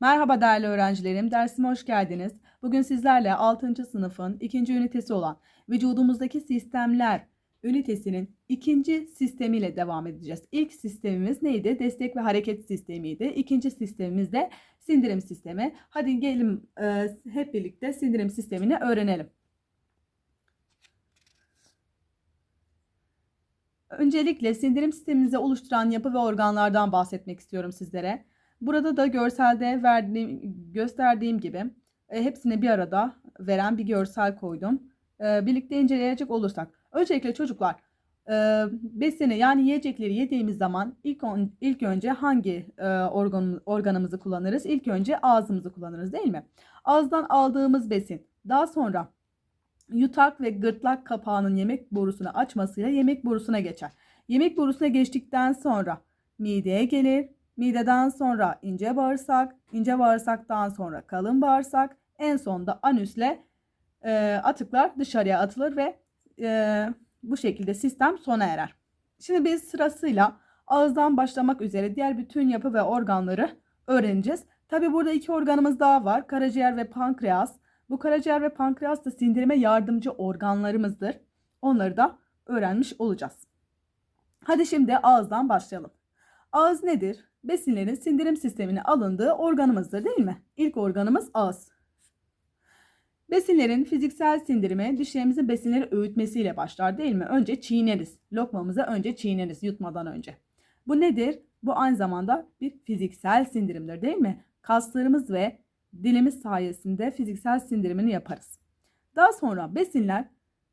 Merhaba değerli öğrencilerim, dersime hoş geldiniz. Bugün sizlerle 6. sınıfın ikinci ünitesi olan vücudumuzdaki sistemler ünitesinin ikinci sistemiyle devam edeceğiz. İlk sistemimiz neydi? Destek ve hareket sistemiydi. İkinci sistemimiz de sindirim sistemi. Hadi gelin e, hep birlikte sindirim sistemini öğrenelim. Öncelikle sindirim sistemimizi oluşturan yapı ve organlardan bahsetmek istiyorum sizlere. Burada da görselde verdiğim, gösterdiğim gibi e, hepsini bir arada veren bir görsel koydum. E, birlikte inceleyecek olursak. Öncelikle çocuklar e, besini yani yiyecekleri yediğimiz zaman ilk, on, ilk önce hangi e, organ, organımızı kullanırız? İlk önce ağzımızı kullanırız değil mi? Ağızdan aldığımız besin daha sonra yutak ve gırtlak kapağının yemek borusunu açmasıyla yemek borusuna geçer. Yemek borusuna geçtikten sonra mideye gelir. Mideden sonra ince bağırsak, ince bağırsaktan sonra kalın bağırsak, en sonda anüsle e, atıklar dışarıya atılır ve e, bu şekilde sistem sona erer. Şimdi biz sırasıyla ağızdan başlamak üzere diğer bütün yapı ve organları öğreneceğiz. Tabi burada iki organımız daha var. Karaciğer ve pankreas. Bu karaciğer ve pankreas da sindirime yardımcı organlarımızdır. Onları da öğrenmiş olacağız. Hadi şimdi ağızdan başlayalım. Ağız nedir? Besinlerin sindirim sistemine alındığı organımızdır değil mi? İlk organımız ağız. Besinlerin fiziksel sindirimi dişlerimizin besinleri öğütmesiyle başlar değil mi? Önce çiğneriz. Lokmamızı önce çiğneriz yutmadan önce. Bu nedir? Bu aynı zamanda bir fiziksel sindirimdir değil mi? Kaslarımız ve dilimiz sayesinde fiziksel sindirimini yaparız. Daha sonra besinler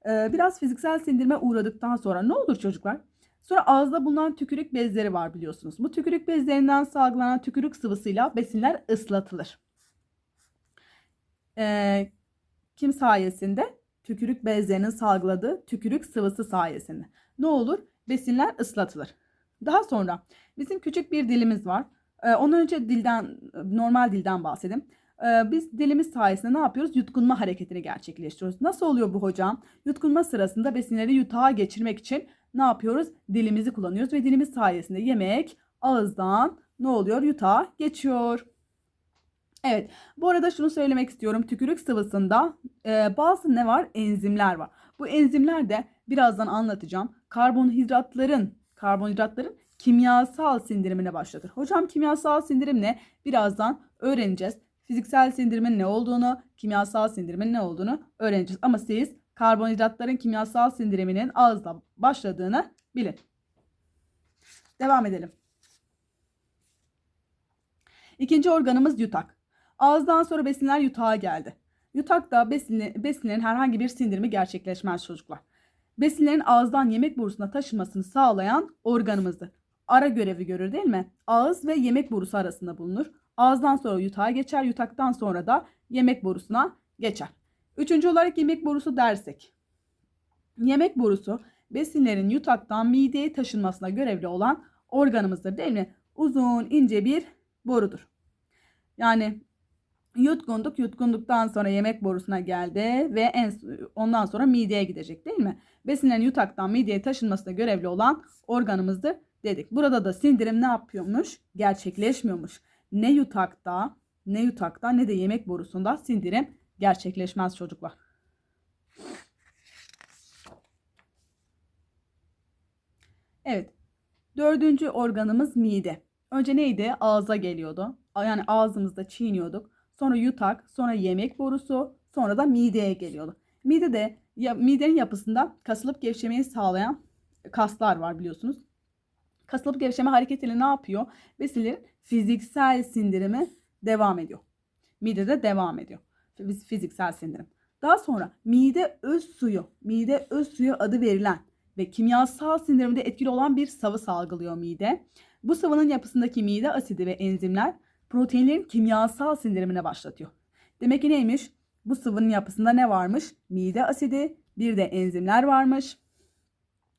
biraz fiziksel sindirime uğradıktan sonra ne olur çocuklar? Sonra ağızda bulunan tükürük bezleri var biliyorsunuz. Bu tükürük bezlerinden salgılanan tükürük sıvısıyla besinler ıslatılır. Ee, kim sayesinde? Tükürük bezlerinin salgıladığı tükürük sıvısı sayesinde. Ne olur? Besinler ıslatılır. Daha sonra bizim küçük bir dilimiz var. Ee, ondan önce dilden normal dilden bahsedeyim. Ee, biz dilimiz sayesinde ne yapıyoruz? Yutkunma hareketini gerçekleştiriyoruz. Nasıl oluyor bu hocam? Yutkunma sırasında besinleri yutağa geçirmek için ne yapıyoruz? Dilimizi kullanıyoruz ve dilimiz sayesinde yemek ağızdan ne oluyor? Yutağa geçiyor. Evet bu arada şunu söylemek istiyorum. Tükürük sıvısında e, bazı ne var? Enzimler var. Bu enzimler de birazdan anlatacağım. Karbonhidratların karbonhidratların kimyasal sindirimine başlatır. Hocam kimyasal sindirim ne? Birazdan öğreneceğiz. Fiziksel sindirimin ne olduğunu, kimyasal sindirimin ne olduğunu öğreneceğiz. Ama siz karbonhidratların kimyasal sindiriminin ağızda başladığını bilin. Devam edelim. İkinci organımız yutak. Ağızdan sonra besinler yutağa geldi. Yutakta besinle, besinlerin herhangi bir sindirimi gerçekleşmez çocuklar. Besinlerin ağızdan yemek borusuna taşınmasını sağlayan organımızdır. Ara görevi görür değil mi? Ağız ve yemek borusu arasında bulunur. Ağızdan sonra yutağa geçer, yutaktan sonra da yemek borusuna geçer. Üçüncü olarak yemek borusu dersek. Yemek borusu besinlerin yutaktan mideye taşınmasına görevli olan organımızdır değil mi? Uzun ince bir borudur. Yani yutkunduk yutkunduktan sonra yemek borusuna geldi ve en, ondan sonra mideye gidecek değil mi? Besinlerin yutaktan mideye taşınmasına görevli olan organımızdır dedik. Burada da sindirim ne yapıyormuş? Gerçekleşmiyormuş. Ne yutakta ne yutakta ne de yemek borusunda sindirim gerçekleşmez çocuklar. Evet. Dördüncü organımız mide. Önce neydi? Ağza geliyordu. Yani ağzımızda çiğniyorduk. Sonra yutak, sonra yemek borusu, sonra da mideye geliyordu. Midede ya, midenin yapısında kasılıp gevşemeyi sağlayan kaslar var biliyorsunuz. Kasılıp gevşeme hareketiyle ne yapıyor? Besinlerin fiziksel sindirimi devam ediyor. Midede devam ediyor fiziksel sindirim. Daha sonra mide öz suyu, mide öz suyu adı verilen ve kimyasal sindirimde etkili olan bir sıvı salgılıyor mide. Bu sıvının yapısındaki mide asidi ve enzimler proteinlerin kimyasal sindirimine başlatıyor. Demek ki neymiş? Bu sıvının yapısında ne varmış? Mide asidi, bir de enzimler varmış.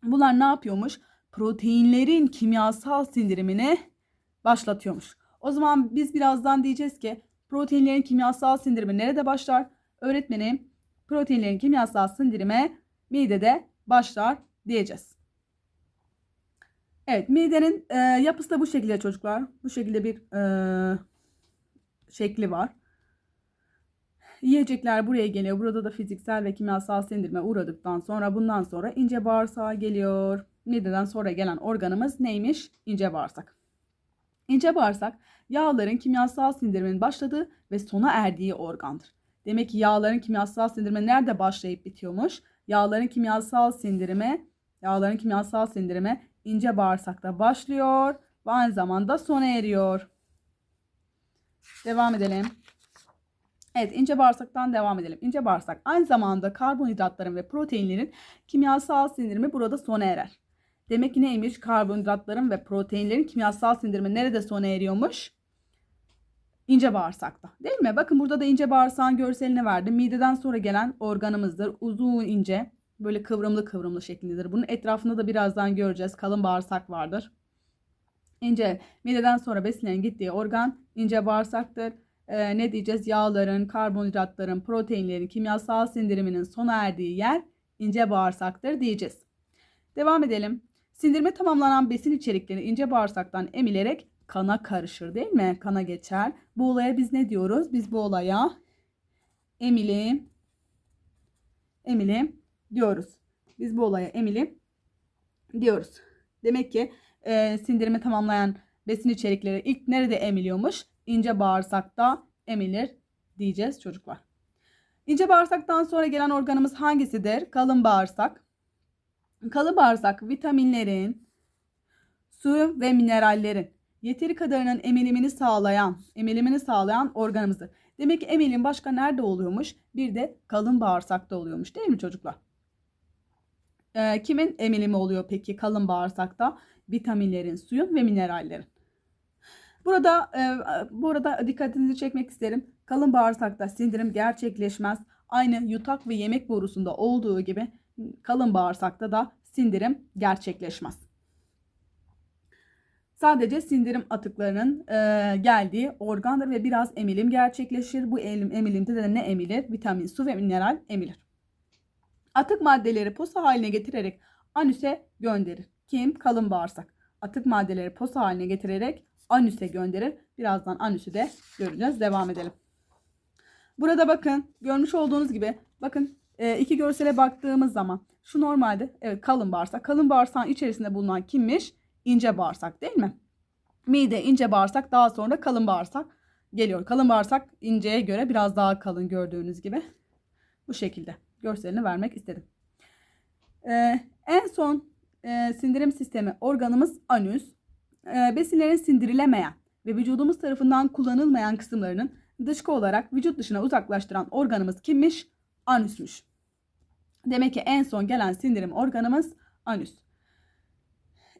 Bunlar ne yapıyormuş? Proteinlerin kimyasal sindirimini başlatıyormuş. O zaman biz birazdan diyeceğiz ki Proteinlerin kimyasal sindirimi nerede başlar? Öğretmenim proteinlerin kimyasal sindirimi midede başlar diyeceğiz. Evet midenin e, yapısı da bu şekilde çocuklar. Bu şekilde bir e, şekli var. Yiyecekler buraya geliyor. Burada da fiziksel ve kimyasal sindirime uğradıktan sonra bundan sonra ince bağırsağa geliyor. Mideden sonra gelen organımız neymiş? İnce bağırsak. İnce bağırsak yağların kimyasal sindirimin başladığı ve sona erdiği organdır. Demek ki yağların kimyasal sindirimi nerede başlayıp bitiyormuş? Yağların kimyasal sindirimi, yağların kimyasal sindirimi ince bağırsakta başlıyor ve aynı zamanda sona eriyor. Devam edelim. Evet ince bağırsaktan devam edelim. İnce bağırsak aynı zamanda karbonhidratların ve proteinlerin kimyasal sindirimi burada sona erer. Demek ki neymiş? Karbonhidratların ve proteinlerin kimyasal sindirimi nerede sona eriyormuş? İnce bağırsakta. Değil mi? Bakın burada da ince bağırsağın görselini verdim. Mideden sonra gelen organımızdır. Uzun ince böyle kıvrımlı kıvrımlı şeklindedir. Bunun etrafında da birazdan göreceğiz. Kalın bağırsak vardır. İnce mideden sonra beslenen gittiği organ ince bağırsaktır. Ee, ne diyeceğiz? Yağların, karbonhidratların, proteinlerin kimyasal sindiriminin sona erdiği yer ince bağırsaktır diyeceğiz. Devam edelim. Sindirme tamamlanan besin içerikleri ince bağırsaktan emilerek kana karışır değil mi? Kana geçer. Bu olaya biz ne diyoruz? Biz bu olaya emilim emilim diyoruz. Biz bu olaya emilim diyoruz. Demek ki e, sindirimi tamamlayan besin içerikleri ilk nerede emiliyormuş? İnce bağırsakta emilir diyeceğiz çocuklar. İnce bağırsaktan sonra gelen organımız hangisidir? Kalın bağırsak. Kalın bağırsak vitaminlerin, su ve minerallerin yeteri kadarının emilimini sağlayan, emilimini sağlayan organımızdır. Demek ki emilim başka nerede oluyormuş? Bir de kalın bağırsakta oluyormuş değil mi çocuklar? Ee, kimin emilimi oluyor peki kalın bağırsakta? Vitaminlerin, suyun ve minerallerin. Burada e, burada dikkatinizi çekmek isterim. Kalın bağırsakta sindirim gerçekleşmez. Aynı yutak ve yemek borusunda olduğu gibi kalın bağırsakta da sindirim gerçekleşmez. Sadece sindirim atıklarının e, geldiği organdır ve biraz emilim gerçekleşir. Bu elim, emilimde de ne emilir? Vitamin, su ve mineral emilir. Atık maddeleri posa haline getirerek anüse gönderir. Kim? Kalın bağırsak. Atık maddeleri posa haline getirerek anüse gönderir. Birazdan anüsü de göreceğiz. Devam edelim. Burada bakın görmüş olduğunuz gibi bakın e, iki görsele baktığımız zaman şu normalde evet kalın bağırsak. Kalın bağırsağın içerisinde bulunan kimmiş? İnce bağırsak değil mi? Mide, ince bağırsak daha sonra kalın bağırsak geliyor. Kalın bağırsak inceye göre biraz daha kalın gördüğünüz gibi. Bu şekilde görselini vermek istedim. Ee, en son e, sindirim sistemi organımız anüs. E, besinlerin sindirilemeyen ve vücudumuz tarafından kullanılmayan kısımlarının dışkı olarak vücut dışına uzaklaştıran organımız kimmiş? Anüsmüş. Demek ki en son gelen sindirim organımız anüs.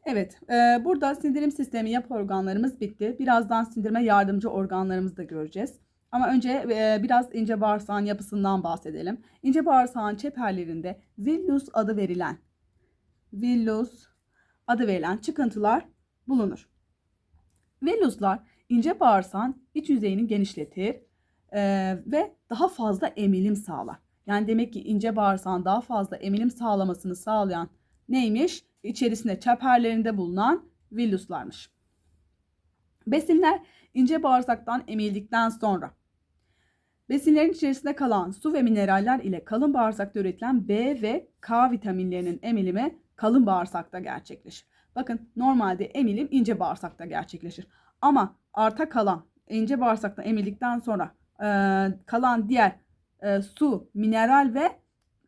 Evet, e, burada sindirim sistemi yapı organlarımız bitti. Birazdan sindirme yardımcı organlarımızı da göreceğiz. Ama önce e, biraz ince bağırsağın yapısından bahsedelim. İnce bağırsağın çeperlerinde villus adı verilen villus adı verilen çıkıntılar bulunur. Villuslar ince bağırsağın iç yüzeyini genişletir e, ve daha fazla emilim sağlar. Yani demek ki ince bağırsağın daha fazla emilim sağlamasını sağlayan neymiş? İçerisinde çeperlerinde bulunan villuslarmış. Besinler ince bağırsaktan emildikten sonra besinlerin içerisinde kalan su ve mineraller ile kalın bağırsakta üretilen B ve K vitaminlerinin emilimi kalın bağırsakta gerçekleşir. Bakın normalde emilim ince bağırsakta gerçekleşir. Ama arta kalan ince bağırsakta emildikten sonra e, kalan diğer e, su, mineral ve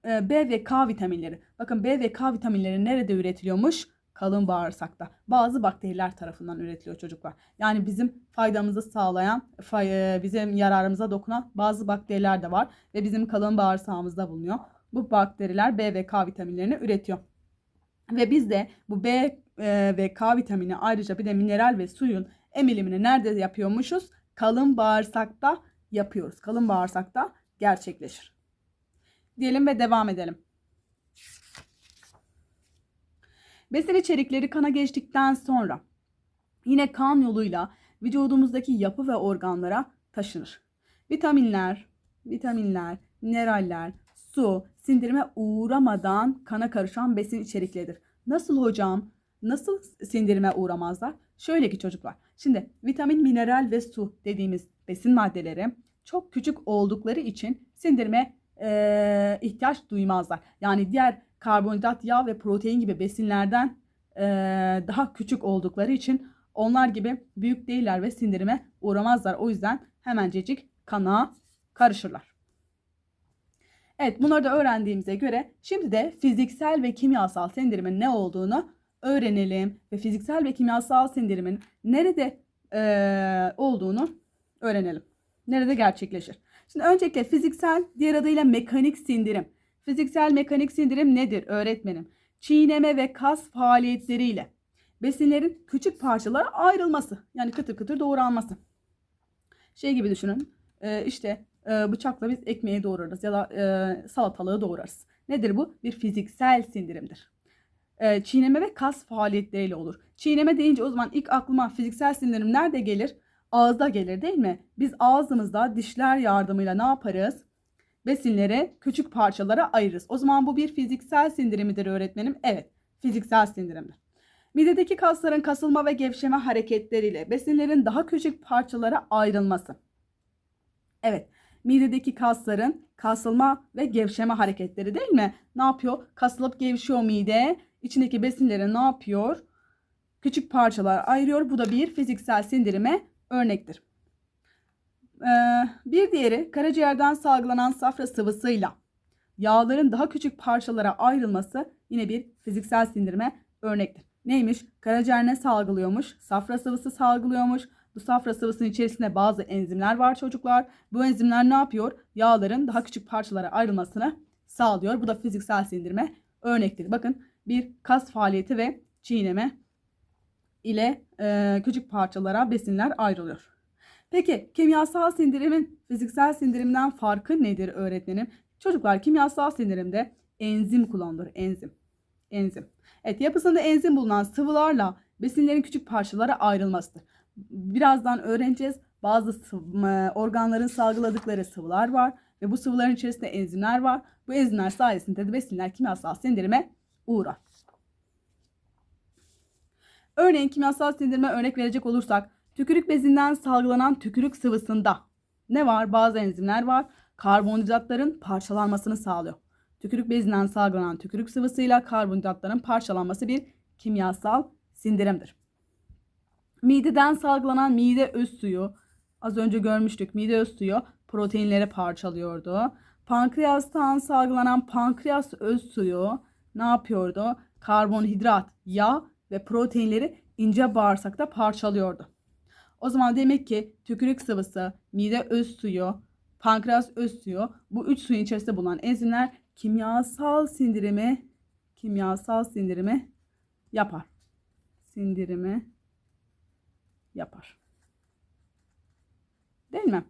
e, B ve K vitaminleri. Bakın B ve K vitaminleri nerede üretiliyormuş? Kalın bağırsakta. Bazı bakteriler tarafından üretiliyor çocuklar. Yani bizim faydamızı sağlayan, fay, e, bizim yararımıza dokunan bazı bakteriler de var ve bizim kalın bağırsağımızda bulunuyor. Bu bakteriler B ve K vitaminlerini üretiyor. Ve biz de bu B e, ve K vitamini ayrıca bir de mineral ve suyun emilimini nerede yapıyormuşuz? Kalın bağırsakta yapıyoruz. Kalın bağırsakta gerçekleşir. Diyelim ve devam edelim. Besin içerikleri kana geçtikten sonra yine kan yoluyla vücudumuzdaki yapı ve organlara taşınır. Vitaminler, vitaminler, mineraller, su sindirime uğramadan kana karışan besin içerikleridir. Nasıl hocam? nasıl sindirime uğramazlar? Şöyle ki çocuklar. Şimdi vitamin, mineral ve su dediğimiz besin maddeleri çok küçük oldukları için sindirime e, ihtiyaç duymazlar. Yani diğer karbonhidrat, yağ ve protein gibi besinlerden e, daha küçük oldukları için onlar gibi büyük değiller ve sindirime uğramazlar. O yüzden hemencecik kana karışırlar. Evet bunları da öğrendiğimize göre şimdi de fiziksel ve kimyasal sindirimin ne olduğunu öğrenelim. Ve fiziksel ve kimyasal sindirimin nerede e, olduğunu öğrenelim. Nerede gerçekleşir? Şimdi öncelikle fiziksel diğer adıyla mekanik sindirim. Fiziksel mekanik sindirim nedir öğretmenim? Çiğneme ve kas faaliyetleriyle besinlerin küçük parçalara ayrılması. Yani kıtır kıtır doğranması. Şey gibi düşünün. E, işte e, bıçakla biz ekmeği doğrarız ya da e, salatalığı doğrarız. Nedir bu? Bir fiziksel sindirimdir. Çiğneme ve kas faaliyetleriyle olur. Çiğneme deyince o zaman ilk aklıma fiziksel sindirim nerede gelir? Ağızda gelir değil mi? Biz ağzımızda dişler yardımıyla ne yaparız? Besinleri küçük parçalara ayırırız. O zaman bu bir fiziksel sindirimidir öğretmenim. Evet, fiziksel sindirimdir. Midedeki kasların kasılma ve gevşeme hareketleriyle besinlerin daha küçük parçalara ayrılması. Evet, midedeki kasların kasılma ve gevşeme hareketleri değil mi? Ne yapıyor? Kasılıp gevşiyor mide. İçindeki besinleri ne yapıyor? Küçük parçalar ayırıyor. Bu da bir fiziksel sindirime örnektir. Ee, bir diğeri karaciğerden salgılanan safra sıvısıyla yağların daha küçük parçalara ayrılması yine bir fiziksel sindirime örnektir. Neymiş? Karaciğer ne salgılıyormuş? Safra sıvısı salgılıyormuş. Bu safra sıvısının içerisinde bazı enzimler var çocuklar. Bu enzimler ne yapıyor? Yağların daha küçük parçalara ayrılmasını sağlıyor. Bu da fiziksel sindirime örnektir. Bakın bir kas faaliyeti ve çiğneme ile e, küçük parçalara besinler ayrılıyor. Peki kimyasal sindirimin fiziksel sindirimden farkı nedir öğretmenim? Çocuklar kimyasal sindirimde enzim kullanılır. Enzim. Enzim. Evet yapısında enzim bulunan sıvılarla besinlerin küçük parçalara ayrılmasıdır. Birazdan öğreneceğiz. Bazı sıvı, organların salgıladıkları sıvılar var ve bu sıvıların içerisinde enzimler var. Bu enzimler sayesinde de besinler kimyasal sindirime uğrar. Örneğin kimyasal sindirime örnek verecek olursak tükürük bezinden salgılanan tükürük sıvısında ne var? Bazı enzimler var. Karbonhidratların parçalanmasını sağlıyor. Tükürük bezinden salgılanan tükürük sıvısıyla karbonhidratların parçalanması bir kimyasal sindirimdir. Mideden salgılanan mide öz suyu, az önce görmüştük mide öz suyu proteinleri parçalıyordu. Pankreastan salgılanan pankreas öz suyu ne yapıyordu? Karbonhidrat, yağ ve proteinleri ince bağırsakta parçalıyordu. O zaman demek ki tükürük sıvısı, mide öz suyu, pankreas öz suyu bu üç suyun içerisinde bulunan enzimler kimyasal sindirimi kimyasal sindirimi yapar. Sindirimi yapar. Değil mi?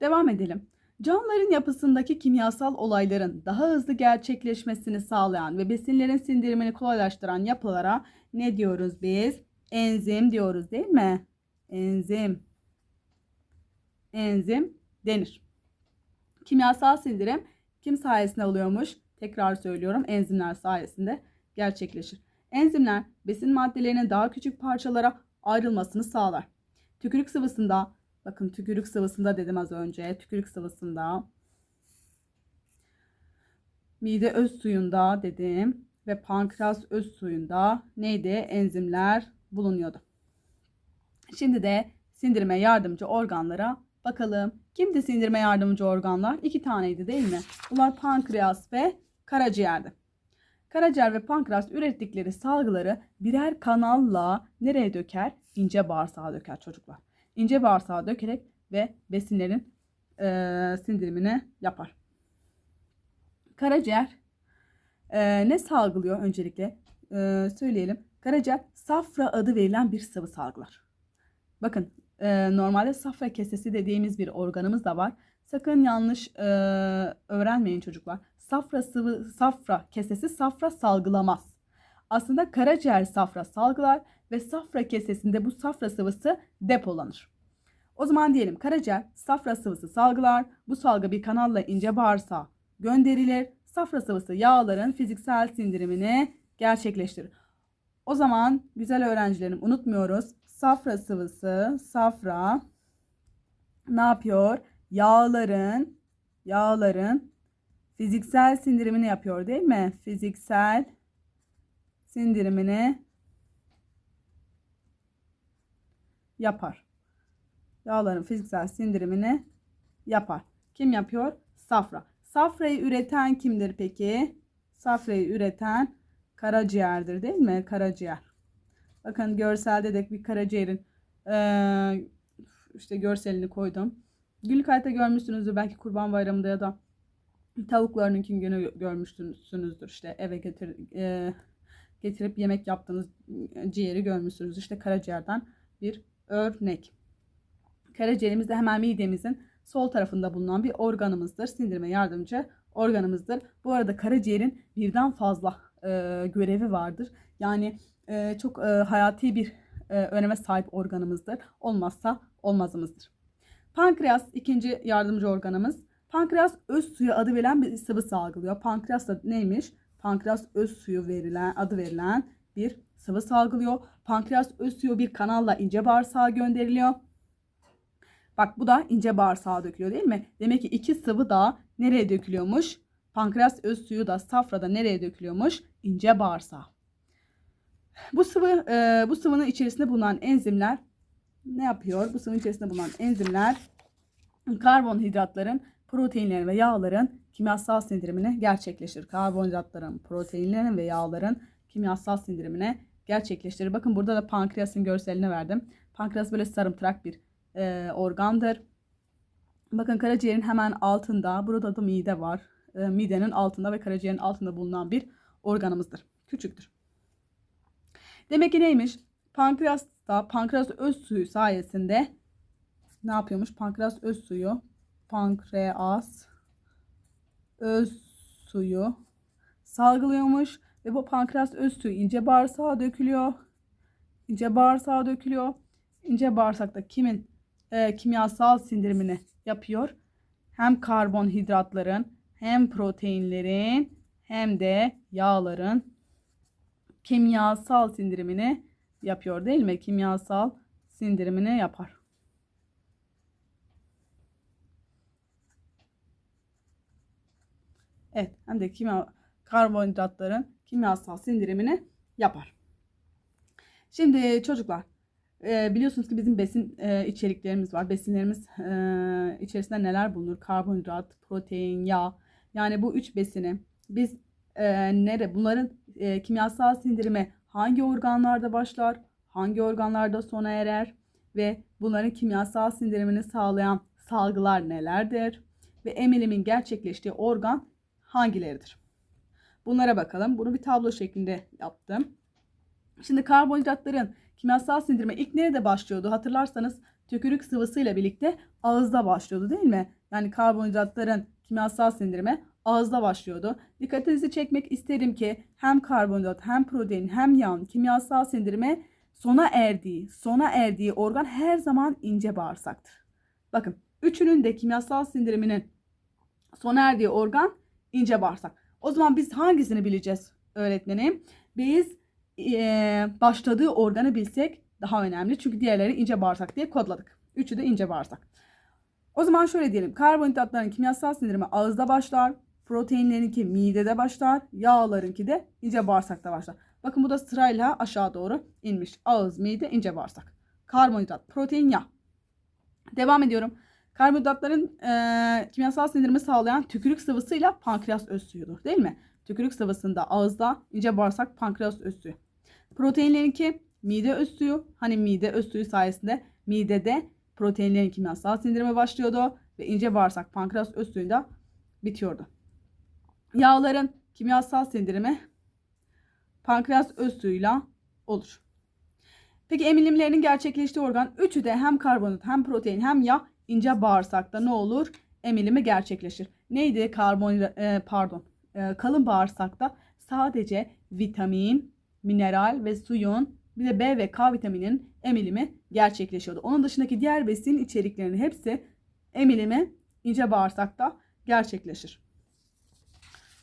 Devam edelim. Canlıların yapısındaki kimyasal olayların daha hızlı gerçekleşmesini sağlayan ve besinlerin sindirimini kolaylaştıran yapılara ne diyoruz biz? Enzim diyoruz değil mi? Enzim. Enzim denir. Kimyasal sindirim kim sayesinde oluyormuş? Tekrar söylüyorum enzimler sayesinde gerçekleşir. Enzimler besin maddelerinin daha küçük parçalara ayrılmasını sağlar. Tükürük sıvısında Bakın tükürük sıvısında dedim az önce. Tükürük sıvısında. Mide öz suyunda dedim. Ve pankreas öz suyunda neydi? Enzimler bulunuyordu. Şimdi de sindirime yardımcı organlara bakalım. Kimdi sindirime yardımcı organlar? İki taneydi değil mi? Bunlar pankreas ve karaciğerdi. Karaciğer ve pankreas ürettikleri salgıları birer kanalla nereye döker? İnce bağırsağa döker çocuklar ince bağırsağa dökerek ve besinlerin e, sindirimini yapar. Karaciğer e, ne salgılıyor öncelikle e, söyleyelim. Karaciğer safra adı verilen bir sıvı salgılar. Bakın e, normalde safra kesesi dediğimiz bir organımız da var. Sakın yanlış e, öğrenmeyin çocuklar. Safra sıvı safra kesesi safra salgılamaz. Aslında karaciğer safra salgılar ve safra kesesinde bu safra sıvısı depolanır. O zaman diyelim karaciğer safra sıvısı salgılar. Bu salgı bir kanalla ince bağırsağa gönderilir. Safra sıvısı yağların fiziksel sindirimini gerçekleştirir. O zaman güzel öğrencilerim unutmuyoruz. Safra sıvısı, safra ne yapıyor? Yağların, yağların fiziksel sindirimini yapıyor değil mi? Fiziksel sindirimini yapar. Yağların fiziksel sindirimini yapar. Kim yapıyor? Safra. Safrayı üreten kimdir peki? Safrayı üreten karaciğerdir değil mi? Karaciğer. Bakın görselde de bir karaciğerin işte görselini koydum. Günlük hayatta görmüşsünüzdür belki kurban bayramında ya da tavuklarınınkin günü görmüşsünüzdür. İşte eve getir, getirip yemek yaptığınız ciğeri görmüşsünüz. İşte karaciğerden bir örnek. Karaciğerimiz de hemen midemizin sol tarafında bulunan bir organımızdır. Sindirime yardımcı organımızdır. Bu arada karaciğerin birden fazla e, görevi vardır. Yani e, çok e, hayati bir e, öneme sahip organımızdır. Olmazsa olmazımızdır. Pankreas ikinci yardımcı organımız. Pankreas öz suyu adı verilen bir sıvı salgılıyor. Pankreas da neymiş? Pankreas öz suyu verilen adı verilen bir sıvı salgılıyor. Pankreas öz suyu bir kanalla ince bağırsağa gönderiliyor. Bak bu da ince bağırsağa dökülüyor değil mi? Demek ki iki sıvı da nereye dökülüyormuş? Pankreas öz suyu da safrada nereye dökülüyormuş? İnce bağırsağa. Bu sıvı e, bu sıvının içerisinde bulunan enzimler ne yapıyor? Bu sıvının içerisinde bulunan enzimler karbonhidratların, proteinlerin ve yağların kimyasal sindirimine gerçekleştirir. Karbonhidratların, proteinlerin ve yağların kimyasal sindirimine gerçekleştirir. Bakın burada da pankreasın görselini verdim. Pankreas böyle sarımtırak bir e, organdır. Bakın karaciğerin hemen altında, burada da mide var. E, midenin altında ve karaciğerin altında bulunan bir organımızdır. Küçüktür. Demek ki neymiş? Pankreasta pankreas öz suyu sayesinde ne yapıyormuş? Pankreas öz suyu pankreas öz suyu salgılıyormuş ve bu pankreas suyu ince bağırsağa dökülüyor. İnce bağırsağa dökülüyor. İnce bağırsakta kimin e, kimyasal sindirimini yapıyor? Hem karbonhidratların hem proteinlerin hem de yağların kimyasal sindirimini yapıyor değil mi? Kimyasal sindirimini yapar. Evet, hem de kimya karbonhidratların kimyasal sindirimini yapar. Şimdi çocuklar e, biliyorsunuz ki bizim besin e, içeriklerimiz var. Besinlerimiz e, içerisinde neler bulunur? Karbonhidrat, protein, yağ. Yani bu üç besini biz nere bunların kimyasal sindirimi hangi organlarda başlar? Hangi organlarda sona erer? Ve bunların kimyasal sindirimini sağlayan salgılar nelerdir? Ve emilimin gerçekleştiği organ hangileridir? Bunlara bakalım. Bunu bir tablo şeklinde yaptım. Şimdi karbonhidratların kimyasal sindirme ilk nerede başlıyordu? Hatırlarsanız tükürük sıvısıyla birlikte ağızda başlıyordu değil mi? Yani karbonhidratların kimyasal sindirme ağızda başlıyordu. Dikkatinizi çekmek isterim ki hem karbonhidrat hem protein hem yağın kimyasal sindirime sona erdiği, sona erdiği organ her zaman ince bağırsaktır. Bakın üçünün de kimyasal sindiriminin sona erdiği organ ince bağırsak. O zaman biz hangisini bileceğiz öğretmenim? Biz e, başladığı organı bilsek daha önemli. Çünkü diğerleri ince bağırsak diye kodladık. Üçü de ince bağırsak. O zaman şöyle diyelim. Karbonhidratların kimyasal sindirimi ağızda başlar. Proteinlerinki midede başlar. Yağlarınki de ince bağırsakta başlar. Bakın bu da sırayla aşağı doğru inmiş. Ağız, mide, ince bağırsak. Karbonhidrat, protein, yağ. Devam ediyorum. Karbonhidratların e, kimyasal sindirimi sağlayan tükürük sıvısıyla pankreas öz suyudur değil mi? Tükürük sıvısında ağızda ince bağırsak pankreas öz suyu. Proteinlerinki mide öz suyu. Hani mide öz suyu sayesinde midede proteinlerin kimyasal sindirimi başlıyordu ve ince bağırsak pankreas öz suyunda bitiyordu. Yağların kimyasal sindirimi pankreas öz suyuyla olur. Peki emilimlerinin gerçekleştiği organ üçü de hem karbonhidrat hem protein hem yağ ince bağırsakta ne olur? Emilimi gerçekleşir. Neydi karbonhidrat e, pardon e, kalın bağırsakta sadece vitamin, mineral ve suyun bir de B ve K vitaminin emilimi gerçekleşiyordu. Onun dışındaki diğer besin içeriklerinin hepsi emilimi ince bağırsakta gerçekleşir.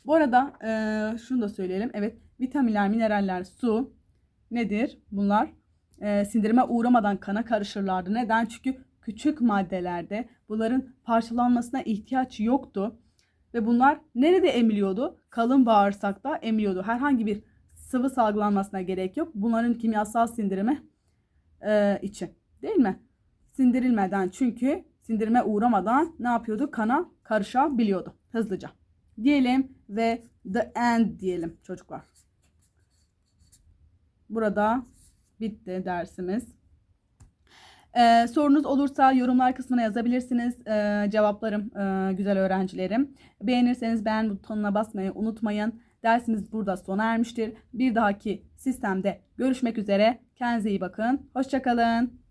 Bu arada e, şunu da söyleyelim. Evet vitaminler, mineraller, su nedir? Bunlar e, sindirime uğramadan kana karışırlardı. Neden? Çünkü küçük maddelerde bunların parçalanmasına ihtiyaç yoktu. Ve bunlar nerede emiliyordu? Kalın bağırsakta emiliyordu. Herhangi bir sıvı salgılanmasına gerek yok. Bunların kimyasal sindirimi e, için. Değil mi? Sindirilmeden çünkü sindirime uğramadan ne yapıyordu? Kana karışabiliyordu hızlıca. Diyelim ve the end diyelim çocuklar. Burada bitti dersimiz. Ee, sorunuz olursa yorumlar kısmına yazabilirsiniz. Ee, cevaplarım e, güzel öğrencilerim. Beğenirseniz beğen butonuna basmayı unutmayın. Dersimiz burada sona ermiştir. Bir dahaki sistemde görüşmek üzere. Kendinize iyi bakın. Hoşçakalın.